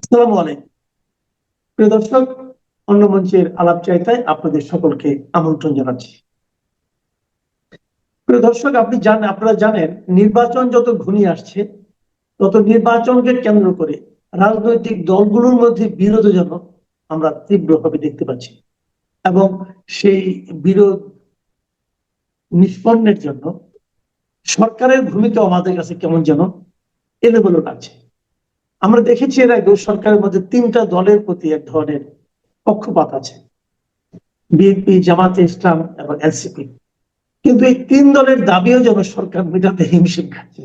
আসসালামু আলাইকুম। প্রিয় দর্শক, অন্য মঞ্চের আলাপ চাইতায় আপনাদের সকলকে আমন্ত্রণ জানাচ্ছি। প্রিয় দর্শক, আপনি জানেন আপনারা জানেন, নির্বাচন যত ঘনিয়ে আসছে, তত নির্বাচনকে কেন্দ্র করে রাজনৈতিক দলগুলোর মধ্যে বিরোধ যেন আমরা তীব্রভাবে দেখতে পাচ্ছি এবং সেই বিরোধ নিষ্পন্নের জন্য সরকারের ভূমিকা আমাদের কাছে কেমন যেন এলোমেলো লাগছে। আমরা দেখেছি এর আগেও সরকারের মধ্যে তিনটা দলের প্রতি এক ধরনের পক্ষপাত আছে। বিএনপি জামাতে ইসলাম এবং এনসিপি কিন্তু এই তিন দলের দাবিও যেন সরকার মেটাতে হিমশিম খাচ্ছে।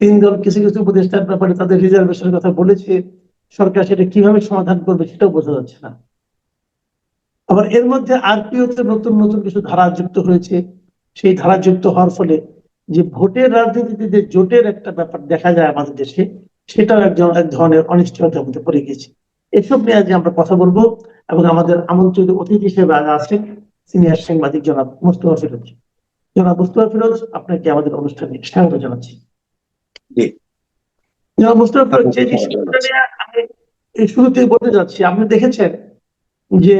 তিন দল কিছু কিছু উপদেষ্টার ব্যাপারে তাদের রিজার্ভেশনের কথা বলেছে। সরকার সেটা কীভাবে সমাধান করবে সেটাও বোঝা যাচ্ছে না। আবার এর মধ্যে আরপিওতে নতুন নতুন কিছু ধারা যুক্ত হয়েছে। সেই ধারা যুক্ত হওয়ার ফলে যে ভোটের রাজনীতিতে যে জোটের একটা ব্যাপার দেখা যায় আমাদের দেশে সেটাও একজন এক ধরনের অনিশ্চয়তার মধ্যে পড়ে গেছে এসব নিয়ে আজ আমরা কথা বলব এবং আমাদের আমন্ত্রিত অতিথি হিসেবে আজ আছেন সিনিয়র সাংবাদিক জনাব মুস্তফা ফিরোজ। জনাব মুস্তফা ফিরোজ আপনাকে আমাদের অনুষ্ঠানে স্বাগত জানাচ্ছি। জনাব মুস্তফা ফিরোজ যে আমি এই শুরুতে বলতে যাচ্ছি আপনি দেখেছেন যে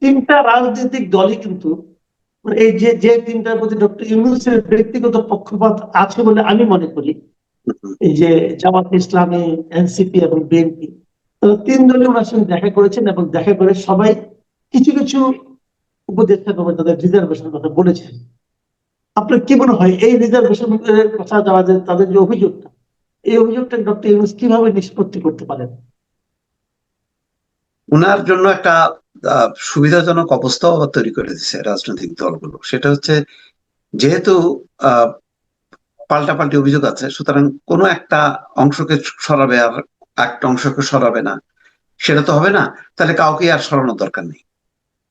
তিনটা রাজনৈতিক দলই কিন্তু এই যে যে তিনটার প্রতি ডক্টর ইউনুসের ব্যক্তিগত পক্ষপাত আছে বলে আমি মনে করি এই যে জামাত ইসলামী, এনসিপি এবং বিএনপি তিন দলীয় ওনার সঙ্গে দেখা করেছেন এবং দেখা করে সবাই কিছু কিছু উপদেষ্টা কবে তাদের রিজার্ভেশনের কথা বলেছেন। আপনার কি মনে হয়, এই রিজার্ভেশন কথা যে তাদের যে অভিযোগটা, এই অভিযোগটা ডক্টর ইউনুস কীভাবে নিষ্পত্তি করতে পারেন? ওনার জন্য একটা সুবিধাজনক অবস্থাও আবার তৈরি করে দিচ্ছে রাজনৈতিক দলগুলো। সেটা হচ্ছে, যেহেতু পাল্টাপাল্টি অভিযোগ আছে, সুতরাং কোনো একটা অংশকে সরাবে আর একটা অংশকে সরাবে না, সেটা তো হবে না, তাহলে কাউকে আর সরানোর দরকার নেই।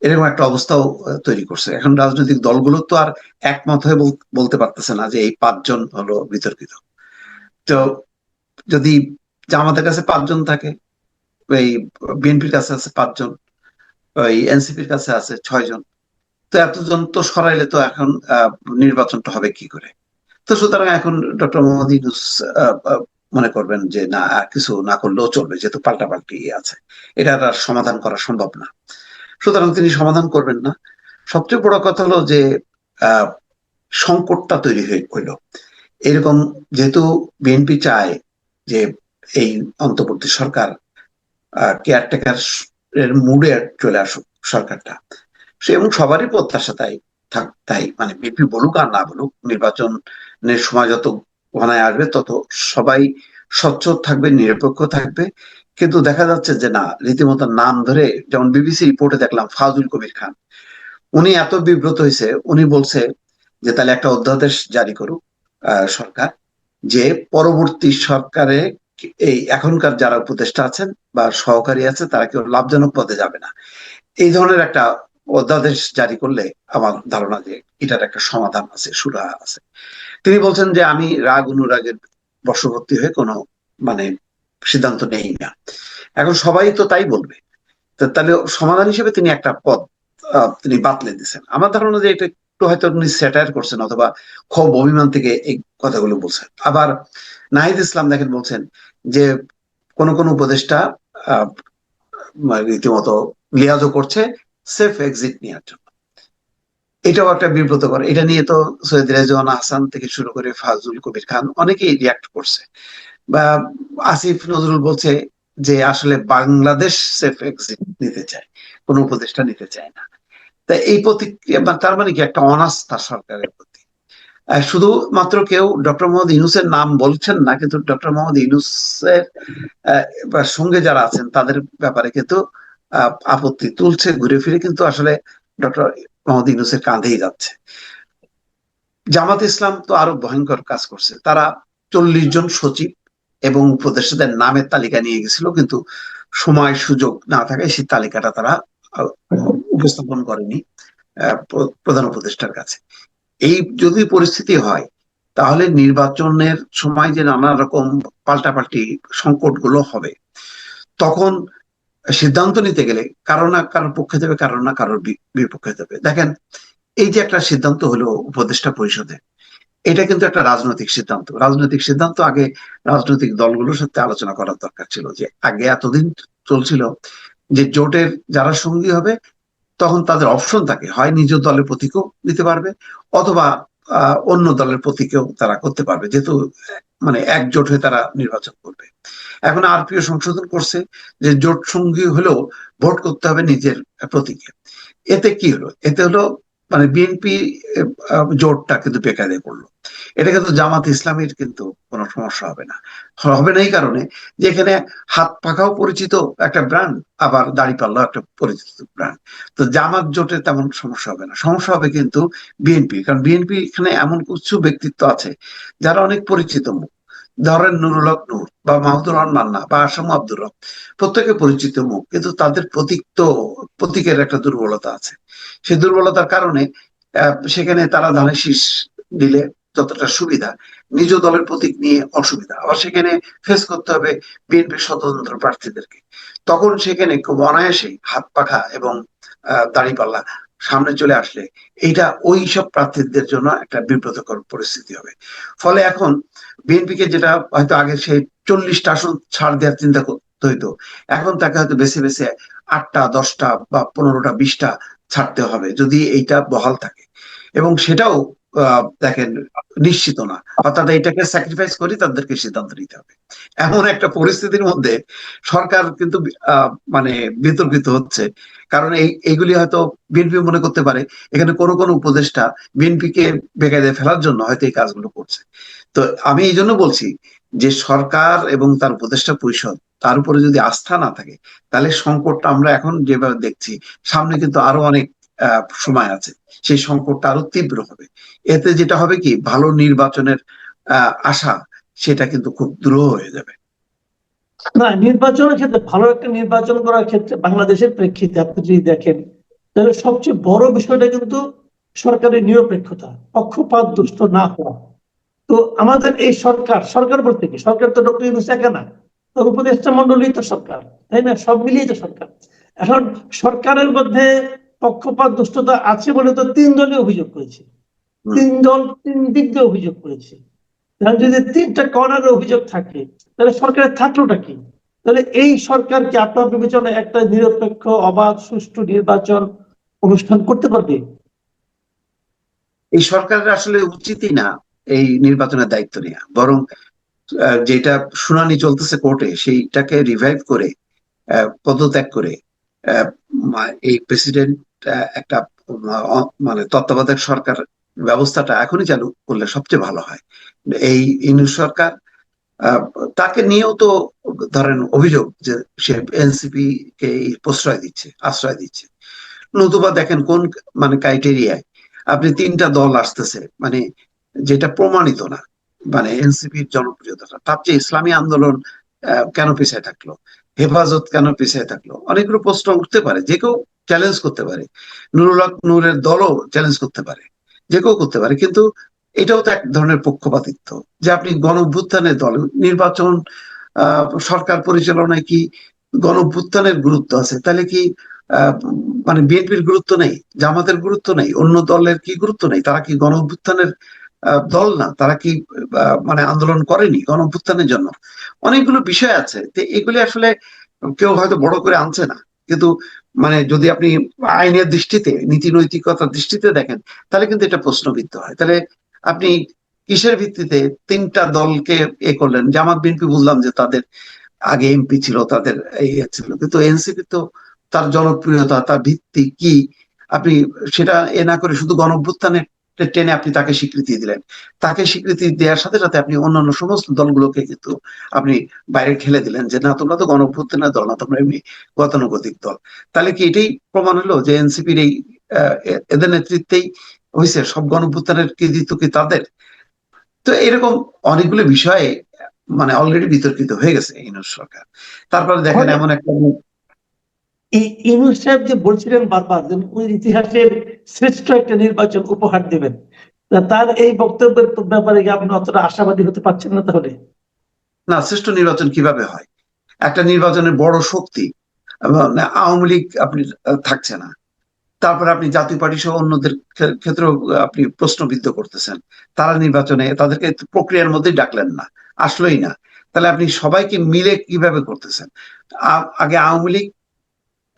এরকম একটা অবস্থাও তৈরি করছে। এখন রাজনৈতিক দলগুলো তো আর একমত হয়ে বলতে পারতেছে না যে এই পাঁচজন হলো বিতর্কিত। তো যদি জামাতের কাছে পাঁচজন থাকে, এই বিএনপির কাছে আছে পাঁচজন ওই এনসিপির কাছে আছে ছয়জন, তো এতজন তো সরাইলে তো এখন নির্বাচনটা হবে কি করে? তো সুতরাং এখন ডক্টর মোহাম্মদ ইউনুস মনে করবেন যে না কিছু না করলেও চলবে, যেহেতু পাল্টাপাল্টি আছে। এটা আর সমাধান করা সম্ভব না। সুতরাং তিনি সমাধান করবেন না। সবচেয়ে বড় কথা হলো যে সংকটটা তৈরি হয়ে হইল। এরকম যেহেতু বিএনপি চায় যে এই অন্তর্বর্তী সরকার কেয়ারটেকার এর মুডে চলে আসুক সরকারটা। সে এবং সবারই প্রত্যাশা তাই। থাক তাই মানে বিপি বলুক আর না বলুক, নির্বাচনের সময় যত ঘনায় আসবে, তত সবাই স্বচ্ছ থাকবে, নিরপেক্ষ থাকবে। কিন্তু দেখা যাচ্ছে যে না, রীতিমতো নাম ধরে যেমন বিবিসি রিপোর্টে দেখলাম, ফাজুল কবির খান। উনি এত বিব্রত হয়েছে, উনি বলছে যে তাহলে একটা অধ্যাদেশ জারি করুক সরকার, যে পরবর্তী সরকারে এই এখনকার যারা উপদেষ্টা আছেন বা সহকারী আছে, তারা কেউ লাভজনক পদে যাবে না। এই ধরনের একটা অধ্যাদেশ জারি করলে আমার ধারণা যে এটার একটা সমাধান আছে, সুরা আছে। তিনি বলছেন যে আমি রাগ, অনুরাগের বশবর্তী হয়ে কোনো মানে সিদ্ধান্ত নেই না। এখন সবাই তো তাই বলবে। তাহলে সমাধান হিসেবে তিনি একটা পদ তিনি বাতলে দিচ্ছেন আমার ধারণা যে এটা একটু হয়তো উনি স্যাটায়ার করছেন অথবা ক্ষোভ, অভিমান থেকে এই কথাগুলো বলছেন। আবার নাহিদ ইসলাম দেখেন বলছেন যে কোন কোন উপদেষ্টা রীতিমতো লিয়াজও করছে সেফ এক্সিট নেওয়ার জন্য এটাও একটা বিব্রতকর। এটা নিয়ে তো সৈয়দ রেজওয়ান হাসান থেকে শুরু করে ফাজুল কবির খান অনেকেই রিয়াক্ট করছে। বা আসিফ নজরুল বলছে যে আসলে বাংলাদেশ সেফ এক্সিট নিতে চায় কোন উপদেষ্টা নিতে চায় না। তা এই প্রতিক্রিয়া তার মানে কি একটা অনাস্থা সরকারের প্রতি। আহ, শুধুমাত্র কেউ ডক্টর মোহাম্মদ ইউনুসের নাম বলছেন না কিন্তু ডক্টর মোহাম্মদ ইউনুসের সঙ্গে যারা আছেন তাদের ব্যাপারে কিন্তু আহ, আপত্তি তুলছে, ঘুরে ফিরে, কিন্তু আসলে ডক্টর মোহাম্মদ ইউনুসের কাঁধেই যাচ্ছে। জামাত ইসলাম তো আরও ভয়ঙ্কর কাজ করছে। তারা চল্লিশ জন সচিব এবং উপদেষ্টাদের নামের তালিকা নিয়ে গেছিল, কিন্তু সময়, সুযোগ না থাকায় সেই তালিকাটা তারা উপস্থাপন করেনি প্রধান উপদেষ্টার কাছে। এই যদি পরিস্থিতি হয়, তাহলে নির্বাচনের সময় যে নানা রকম পাল্টাপাল্টি সংকটগুলো হবে, তখন সিদ্ধান্ত নিতে গেলে কারও না কারোর পক্ষে দেবে কারও না কারোর বিপক্ষে দেবে দেখেন, এই যে একটা সিদ্ধান্ত হলো উপদেষ্টা পরিষদে, এটা কিন্তু একটা রাজনৈতিক সিদ্ধান্ত। রাজনৈতিক সিদ্ধান্ত আগে রাজনৈতিক দলগুলোর সাথে আলোচনা করার দরকার ছিল যে আগে এতদিন চলছিল যে জোটের যারা সঙ্গী হবে, তখন তাদের অপশন থাকে, হয় নিজ দলের প্রতীকও নিতে পারবে, অথবা অন্য দলের প্রতীকেও তারা করতে পারবে, যেহেতু মানে একজোট হয়ে তারা নির্বাচন করবে। এখন আরপিও সংশোধন করছে যে জোট সঙ্গী হলেও ভোট করতে হবে নিজের প্রতীকে। এতে কি হলো? এতে হলো মানে বিএনপি জোটটা কিন্তু বেকায়দায় পড়ল। এটা কিন্তু জামাত ইসলামের কিন্তু কোনো সমস্যা হবে না। হবে না এই কারণে যে এখানে হাত পাখাও পরিচিত একটা ব্র্যান্ড আবার দাড়িপাল্লাও একটা পরিচিত ব্র্যান্ড তো জামাত জোটে তেমন সমস্যা হবে না। সমস্যা হবে কিন্তু বিএনপি কারণ বিএনপি এখানে এমন কিছু ব্যক্তিত্ব আছে যারা অনেক পরিচিত মুখ। ধরেন নুরুল হক নূর বা মাহমুদুর রহমান মান্না বা আসাম আব্দুর রব, প্রত্যেকে পরিচিত মুখ, কিন্তু তাদের প্রতীক তো প্রতীকের একটা দুর্বলতা আছে। সেই দুর্বলতার কারণে সেখানে তারা ধানের শীষ দিলে যতটা সুবিধা, নিজ দলের প্রতীক নিয়ে অসুবিধা। আবার সেখানে ফেস করতে হবে বিএনপির স্বতন্ত্র প্রার্থীদেরকে। তখন সেখানে খুব অনায়াসেই হাত পাখা এবং দাঁড়িপাল্লা সামনে চলে আসলে এইটা ওই সব প্রার্থীদের জন্য একটা বিব্রতকর পরিস্থিতি হবে। ফলে এখন বিএনপিকে যেটা হয়তো আগে সে চল্লিশটা আসন ছাড় দেওয়ার চিন্তা করতে হইতো এখন তাকে হয়তো বেছে বেছে আটটা, দশটা বা পনেরোটা, বিশটা ছাড়তে হবে যদি এইটা বহাল থাকে। এবং সেটাও দেখেন, নিশ্চিত না। অর্থাৎ এটাকে স্যাক্রিফাইস করি তাদেরকে সিদ্ধান্ত নিতে হবে। এমন একটা পরিস্থিতির মধ্যে সরকার কিন্তু মানে বিতর্কিত হচ্ছে। কারণ এই, এইগুলি হয়তো বিএনপি মনে করতে পারে, এখানে কোনো কোনো উপদেষ্টা বিএনপিকে বেকায়দায় ফেলার জন্য হয়তো এই কাজগুলো করছে। তো আমি এই জন্য বলছি যে সরকার এবং তার উপদেষ্টা পরিষদ, তার উপরে যদি আস্থা না থাকে, তাহলে সংকটটা আমরা এখন যেভাবে দেখছি, সামনে কিন্তু আরও অনেক সময় আছে। সেই সংকটটা আরও তীব্র হবে। এতে যেটা হবে কি, ভালো নির্বাচনের আশা, সেটা কিন্তু খুব দ্রুহ হয়ে যাবে। না, নির্বাচনের ক্ষেত্রে, ভালো একটা নির্বাচন করার ক্ষেত্রে বাংলাদেশের প্রেক্ষিতে আপনি যদি দেখেন, তাহলে সবচেয়ে বড় বিষয়টা কিন্তু সরকারের নিরপেক্ষতা পক্ষপাত দুষ্ট না হওয়া। তো আমাদের এই সরকার সরকার বলতে কি? সরকার তো ডক্টর ইউনুস একা না, তো উপদেষ্টা মন্ডলী তো সরকার, তাই না? সব মিলিয়ে তো সরকার। এখন সরকারের মধ্যে পক্ষপাত দুষ্টতা আছে বলে তো তিন দলই অভিযোগ করেছে। তিন দল তিন দিক দিয়ে অভিযোগ করেছে। তাহলে যদি তিনটা কর্নারে অভিযোগ থাকে তাহলে সরকারের থাকলোটা কি? তাহলে এই সরকারকে আপনার বিবেচনায় একটা নিরপেক্ষ অবাধ সুষ্ঠু নির্বাচন অনুষ্ঠান করতে পারবে? এই সরকারের আসলে উচিতই না এই নির্বাচনের দায়িত্ব নেওয়া বরং যেটা শুনানি চলতেছে কোর্টে সেইটাকে রিভাইভ করে পদত্যাগ করে এই প্রেসিডেন্ট একটা মানে তত্ত্বাবধায়ক সরকার ব্যবস্থাটা এখনই চালু করলে সবচেয়ে ভালো হয়। এই ইনু সরকার তাকে নিয়েও তো ধরেন অভিযোগ যে সে এনসিপি কে প্রশ্রয় দিচ্ছে, আশ্রয় দিচ্ছে। নতুবা দেখেন কোন মানে ক্রাইটেরিয়ায় আপনি তিনটা দল আসতেছে মানে যেটা প্রমাণিত না মানে এনসিপির জনপ্রিয়তাটা। তার চেয়ে ইসলামী আন্দোলন কেন পিছিয়ে থাকল? হেফাজত কেন পিছিয়ে থাকল? অনেকগুলো প্রশ্ন উঠতে পারে, যে কেউ চ্যালেঞ্জ করতে পারে। নুরুল হক নূরের দলও চ্যালেঞ্জ করতে পারে, যে কেউ করতে পারে। কিন্তু এটাও তো এক ধরনের পক্ষপাতিত্ব যে আপনি গণ অভ্যুত্থানের দল, নির্বাচন সরকার পরিচালনায় কি গণ অভ্যুত্থানের গুরুত্ব আছে? তাহলে কি মানে বিএনপির গুরুত্ব নেই, জামাতের গুরুত্ব নেই, অন্য দলের কি গুরুত্ব নেই? তারা কি গণ অভ্যুত্থানের দল না? তারা কি মানে আন্দোলন করেনি গণ অভ্যুত্থানের জন্য? অনেকগুলো বিষয় আছে। এগুলি আসলে কেউ হয়তো বড় করে আনছে না। কিন্তু মানে যদি আপনি আইনের দৃষ্টিতে, নীতি নৈতিকতার দৃষ্টিতে দেখেন, তাহলে কিন্তু এটা প্রশ্নবিদ্ধ হয়। তাহলে আপনি কিসের ভিত্তিতে তিনটা দলকে এ করলেন? জামাত, বিএনপি বুঝলাম যে তাদের আগে এমপি ছিল, তাদের ইয়ে ছিল। কিন্তু এনসিপি তো তার জনপ্রিয়তা, তার ভিত্তি কি? আপনি সেটা এ না করে শুধু গণ অভ্যুত্থানের টেনে আপনি তাকে স্বীকৃতি দিলেন। তাকে স্বীকৃতি দেওয়ার সাথে সাথে আপনি অন্যান্য সমস্ত দলগুলোকে কিন্তু আপনি বাইরে ঠেলে দিলেন যে না তোমরা তো গণ অভ্যুত্থানের দল না তোমরা এমনি গতানুগতিক দল। তাহলে কি এটাই প্রমাণ হলো যে এনসিপির এই এদের নেতৃত্বেই হয়েছে সব গণ অভ্যুত্থানের কৃতিত্ব কি তাদের? তো এরকম অনেকগুলো বিষয়ে মানে অলরেডি বিতর্কিত হয়ে গেছে ইউনুস সরকার। তারপরে দেখেন এমন একটা এই সাহেব যে বলছিলেন বারবার যে উনি ইতিহাসের শ্রেষ্ঠ একটা নির্বাচন উপহার দেবেন তার এই বক্তব্যের ব্যাপারে আপনি অতটা আশাবাদী হতে পারছেন না তাহলে? না, শ্রেষ্ঠ নির্বাচন কীভাবে হয়? একটা নির্বাচনের বড় শক্তি আওয়ামী লীগ আপনি থাকছে না। তারপরে আপনি জাতীয় পার্টি সহ অন্যদের ক্ষে- ক্ষেত্রেও আপনি প্রশ্নবিদ্ধ করতেছেন। তারা নির্বাচনে তাদেরকে প্রক্রিয়ার মধ্যেই ডাকলেন না, আসলোই না। তাহলে আপনি সবাইকে মিলে কীভাবে করতেছেন? আগে আওয়ামী লীগ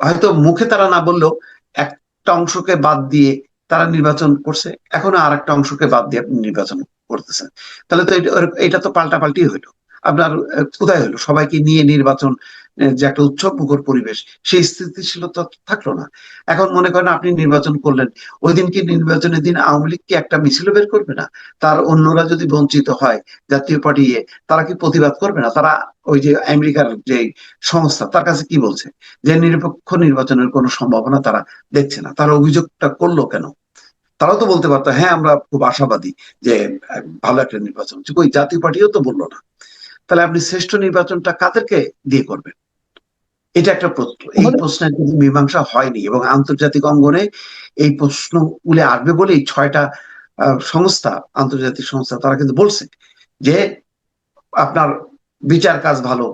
হয়তো মুখে তারা না বললেও একটা অংশকে বাদ দিয়ে তারা নির্বাচন করছে। এখনও আর একটা অংশকে বাদ দিয়ে আপনি নির্বাচন করতেছেন। তাহলে তো এটা- তো পাল্টাপাল্টি হইল। আপনার কোথায় হলো সবাইকে নিয়ে নির্বাচন যে একটা উৎসব মুখর পরিবেশ সেই স্থিতিশীলতা থাকল না। এখন মনে করেন আপনি নির্বাচন করলেন ওই দিন কি নির্বাচনের দিন আওয়ামী লীগ কি একটা মিছিল বের করবে না? তার অন্যরা যদি বঞ্চিত হয় জাতীয় পার্টি ইয়ে, তারা কি প্রতিবাদ করবে না? তারা ওই যে আমেরিকার যে সংস্থা তার কাছে কি বলছে? যে নিরপেক্ষ নির্বাচনের কোনো সম্ভাবনা তারা দেখছে না। তারা অভিযোগটা করল কেন? তারাও তো বলতে পারতো হ্যাঁ আমরা খুব আশাবাদী যে ভালো একটা নির্বাচন। কই জাতীয় পার্টিও তো বলল না। তাহলে আপনি শ্রেষ্ঠ নির্বাচনটা কাদেরকে দিয়ে করবেন? এটা একটা প্রশ্ন। এই প্রশ্নের কিন্তু মীমাংসা হয়নি এবং আন্তর্জাতিক অঙ্গনে এই প্রশ্নগুলি আসবে বলেই ছয়টা সংস্থা আন্তর্জাতিক সংস্থা তারা কিন্তু বলছে যে আপনার বিচার কাজ ভালো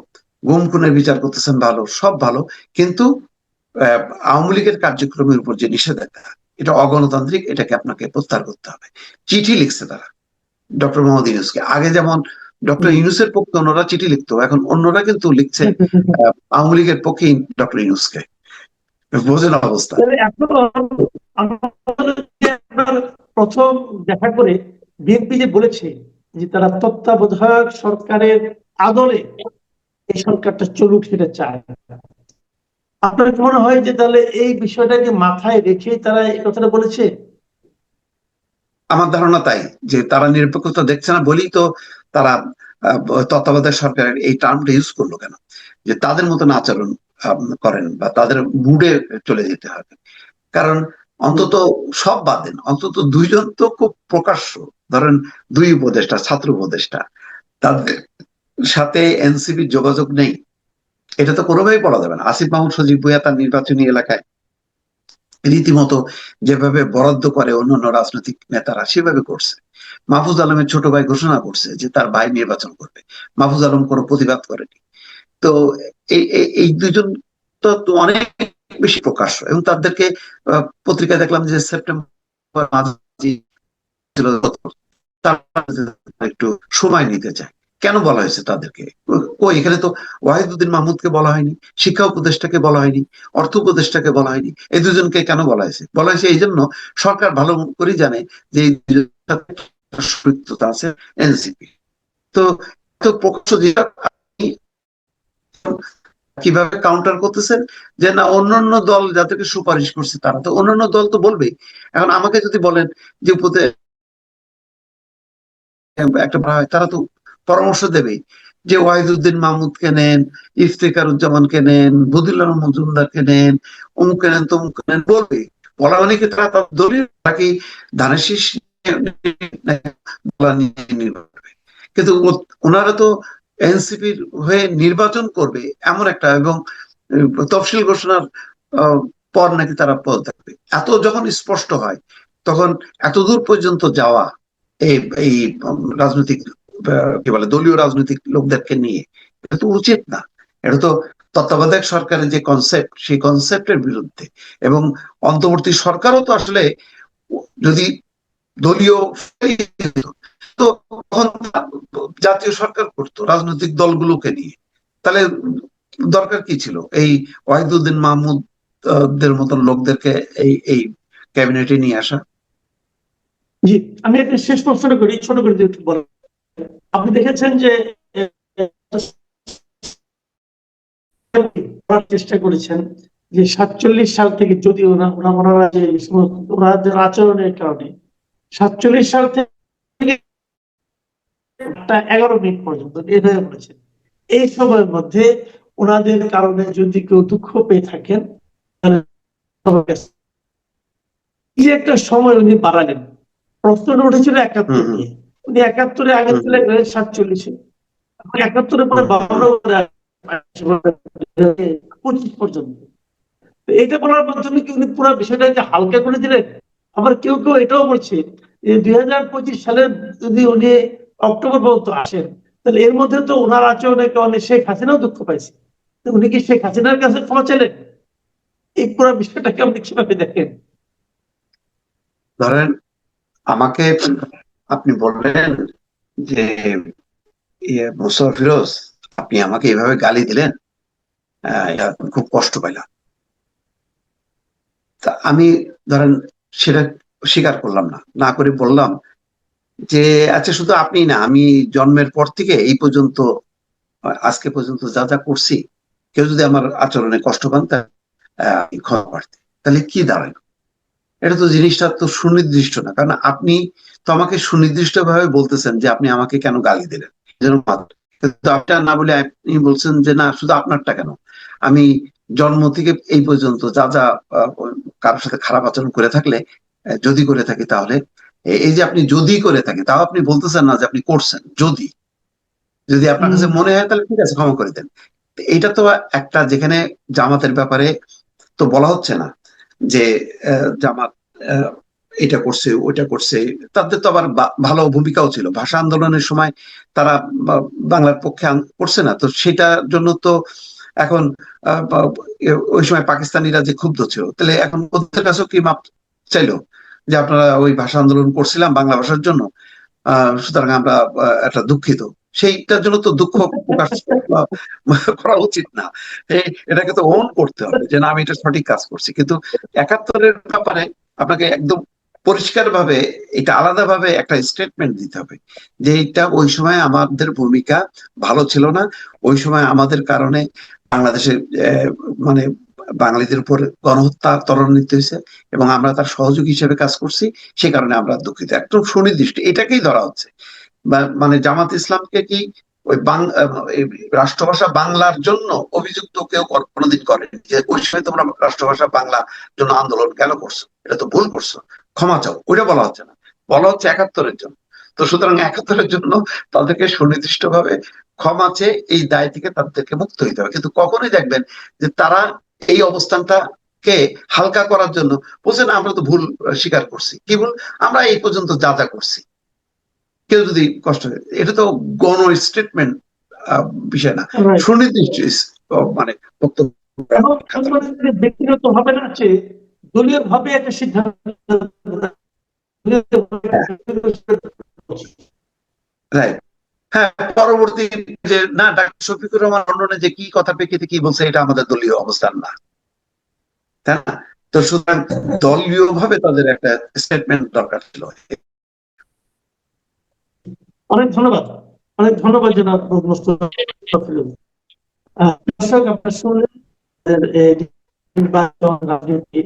গুম খুনের বিচার করতেছেন ভালো সব ভালো কিন্তু আওয়ামী লীগের কার্যক্রমের উপর যে নিষেধাজ্ঞা এটা অগণতান্ত্রিক এটাকে আপনাকে প্রত্যাহার করতে হবে। চিঠি লিখছে তারা ডক্টর মোহাম্মদ ইউনুসকে। আগে যেমন ডক্টর ইউনুসের পক্ষে অন্যরা চিঠি লিখতো এখন অন্যরা কিন্তু লিখছে আওয়ামী লীগের পক্ষেই ডক্টর ইউনুসকে। বোঝেন অবস্থা? প্রথম দেখা করে বিএনপি যে বলেছে যে তারা তত্ত্বাবধায়ক সরকারের আদলে এই সরকারটা চলুক সেটা চায়। আপনার কি মনে হয় যে তাহলে এই বিষয়টাকে মাথায় রেখে তারা এই কথাটা বলেছে? আমার ধারণা তাই, যে তারা নিরপেক্ষতা দেখছে না বলেই তো তারা তত্ত্বাবধায়ক সরকারের এই টার্মটা ইউজ করল কেন? যে তাদের মতন আচরণ করেন বা তাদের মুডে চলে যেতে হবে। কারণ অন্তত সব বাদ দেন, অন্তত দুইজন তো খুব প্রকাশ্য। ধরেন দুই উপদেষ্টা, ছাত্র উপদেষ্টা, তাদের সাথে এনসিপির যোগাযোগ নেই। এটা তো কোনোভাবেই বলা যাবে না। আসিফ মাহমুদ সজীব ভুইয়া তার নির্বাচনী এলাকায় রীতিমতো যেভাবে বরাদ্দ করে অন্যান্য রাজনৈতিক নেতারা, সেভাবে করছে। মাহফুজ আলমের ছোট ভাই ঘোষণা করছে যে তার ভাই নির্বাচন করবে। মাহফুজ আলম কোনো প্রতিবাদ করেনি। তো এই, এই- দুজন তো অনেক বেশি প্রকাশ্য এবং তাদেরকে পত্রিকায় দেখলাম যে সেপ্টেম্বর তারা একটু সময় নিতে চায়। কেন বলা হয়েছে তাদেরকে? ও এখানে তো ওয়াহিদুদ্দিন মাহমুদকে বলা হয়নি, শিক্ষা উপদেষ্টাকে বলা হয়নি, অর্থ উপদেষ্টাকে বলা হয়নি। এই দুজনকে কেন বলা হয়েছে? বলা হয়েছে এই জন্য সরকার ভালো করেই জানে যে এই সম্পৃক্ততা আছে এনসিপি। তো তো পক্ষ যেটা কীভাবে কাউন্টার করতেছেন যে না, অন্যান্য দল যাদেরকে সুপারিশ করছে তারা। তো অন্যান্য দল তো বলবেই। এখন আমাকে যদি বলেন যে উপদে একটা তারা তো পরামর্শ দেবে যে ওয়াহিদুদ্দিন মাহমুদকে নেন ইফতেখার উজ্জামানকে নেন বদিউল্লাহ মজুমদারকে নেন অমুককে নেন তমুককে নেন বলবে। বলা মানে কি, তারা তার দলীয় নাকি ধানের। কিন্তু ওনারা তো এনসিপির হয়ে নির্বাচন করবে, এমন একটা, এবং তফসিল ঘোষণার পর নাকি তারা পদ থাকবে এত যখন স্পষ্ট হয়, তখন এত দূর পর্যন্ত যাওয়া, এই রাজনৈতিক কি বলে, দলীয় রাজনৈতিক লোকদেরকে নিয়ে। এটা তো উচিত না। এটা তো তত্ত্বাবধায়ক সরকারের যে কনসেপ্ট সেই কনসেপ্টের বিরুদ্ধে। এবং অন্তর্বর্তী সরকারও তো আসলে যদি দলীয় তো জাতীয় সরকার করতো, রাজনৈতিক দলগুলোকে নিয়ে। তাহলে দরকার কি ছিল? এই ওয়াহিদুদ্দিন মাহমুদ দের মতন লোকদেরকে এই এই ক্যাবিনেটে নিয়ে আসা? জি, আমি একটা শেষ প্রশ্নটা করি, ছোট করে বলেন আপনি দেখেছেন যে চেষ্টা করেছেন যে সাতচল্লিশ সাল থেকে যদি ওনা ওনা ওনারা যে ওনাদের আচরণের কারণে সাতচল্লিশ সাল থেকে এগারো মিনিট পর্যন্ত এভাবে বলেছেন এই সময়ের মধ্যে ওনাদের কারণে যদি কেউ দুঃখ পেয়ে থাকেন একটা সময় উনি বাড়ালেন। প্রশ্নটা উঠেছিল একাত্তর। নিয়ে। উনি একাত্তরে আগে। চলে সাতচল্লিশে। এখন একাত্তরের পরে পঁচিশ পর্যন্ত। এটা বলার মাধ্যমে কি উনি পুরো বিষয়টাকে হালকা করে দিলেন? আবার কেউ কেউ এটাও বলছে যে দুই হাজার পঁচিশ সালের যদি উনি অক্টোবর পর্যন্ত আসেন তাহলে এর মধ্যে তো ওনার আচরণের কারণে শেখ হাসিনাও দুঃখ পাইছে। উনি কি শেখ হাসিনার কাছে চাইলেন? এই পুরো বিষয়টাকে আপনি কীভাবে দেখেন? ধরেন আমাকে আপনি বললেন যে মুসর ফিরোজ, আপনি আমাকে এভাবে গালি দিলেন খুব কষ্ট পাইলাম। তা আমি ধরেন সেটা স্বীকার করলাম না না করে বললাম যে আচ্ছা শুধু আপনি না, আমি জন্মের পর থেকে এই পর্যন্ত, আজকে পর্যন্ত যা যা করছি, কেউ যদি আমার আচরণে কষ্ট পান তাহলে কি দাঁড়ায় এটা তো জিনিসটা তো সুনির্দিষ্ট না। কারণ আপনি তো আমাকে সুনির্দিষ্ট ভাবে বলতেছেন যে আপনি আমাকে কেন গালি দিলেন। কিন্তু আপনার না বলে আপনি বলছেন যে না শুধু আপনারটা কেন? আমি জন্ম থেকে এই পর্যন্ত যা যা কারোর সাথে খারাপ আচরণ করে থাকলে যদি করে থাকি তাহলে এই যে আপনি যদি করে থাকি তাও আপনি বলতেছেন না যে আপনি করছেন যদি। যদি আপনার কাছে মনে হয় তাহলে ঠিক আছে ক্ষমা করে দেন। এটা তো একটা যেখানে জামাতের ব্যাপারে তো বলা হচ্ছে না। যে জামাত এটা করছে, ওইটা করছে, তাদের তো আবার ভালো ভূমিকাও ছিল। ভাষা আন্দোলনের সময় তারা বাংলার পক্ষে করছে না। তো সেটার জন্য তো এখন ওই সময় পাকিস্তানিরা যে ক্ষুব্ধ ছিল, তাহলে এখন ওদের কাছেও কি মাপ চাইলো যে আপনারা ওই ভাষা আন্দোলন করছিলাম বাংলা ভাষার জন্য? আহ, সুতরাং আমরা একটা দুঃখিত। সেইটার জন্য তো দুঃখ প্রকাশ করা- উচিত না। এটাকে তো ওন করতে হবে যে না, আমি এটা সঠিক কাজ করছি। কিন্তু একাত্তরের ব্যাপারে আপনাকে একদম পরিষ্কার ভাবে এটা আলাদা ভাবে একটা স্টেটমেন্ট দিতে হবে যে এটা ওই সময় আমাদের ভূমিকা ভালো ছিল না। ওই সময় আমাদের কারণে বাংলাদেশের মানে বাঙালিদের উপর গণহত্যা ত্বরান্বিত হয়েছে এবং আমরা তার সহযোগী হিসেবে কাজ করছি। সে কারণে আমরা দুঃখিত। একদম সুনির্দিষ্ট এটাকেই ধরা হচ্ছে। মানে জামাত ইসলামকে কি ওই রাষ্ট্রভাষা বাংলার জন্য অভিযুক্ত কেউ কোনোদিন করেনি? যে ওই সময় তোমরা রাষ্ট্রভাষা বাংলা জন্য আন্দোলন কেন করছ? এটা তো ভুল করছ। ক্ষমা চাও। ওইটা বলা হচ্ছে না। বলা হচ্ছে একাত্তরের জন্য। তো সুতরাং একাত্তরের জন্য তাদেরকে সুনির্দিষ্ট ভাবে ক্ষমা চেয়ে এই দায় থেকে তাদেরকে মুক্ত হইতে হবে। কিন্তু কখনোই দেখবেন যে তারা এই অবস্থানটা কে হালকা করার জন্য বলছে, না, আমরা তো ভুল স্বীকার করছি। কি ভুল? আমরা এই পর্যন্ত যা যা করছি। কেউ যদি কষ্ট হয় এটা তো গণ স্টেটমেন্ট বিষয় না। সুনির্দিষ্ট মানে বক্তব্য। ব্যক্তিগত হবে না যে দলীয় ভাবে একটা সিদ্ধান্ত রাইট হ্যাঁ পরবর্তী যে না ডাক্তার শফিকুর রহমান লন্ডনে যে কি কথা প্রেক্ষিতে কি বলছে এটা আমাদের দলীয় অবস্থান না। তাই না? তো সুতরাং দলীয় ভাবে তাদের একটা স্টেটমেন্ট দরকার ছিল। অনেক ধন্যবাদ। অনেক ধন্যবাদ জনাব দর্শক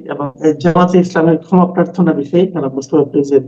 এবং জামাতে ইসলামের ক্ষমা প্রার্থনা বিষয়ে তারা বুঝতে ফিরোজের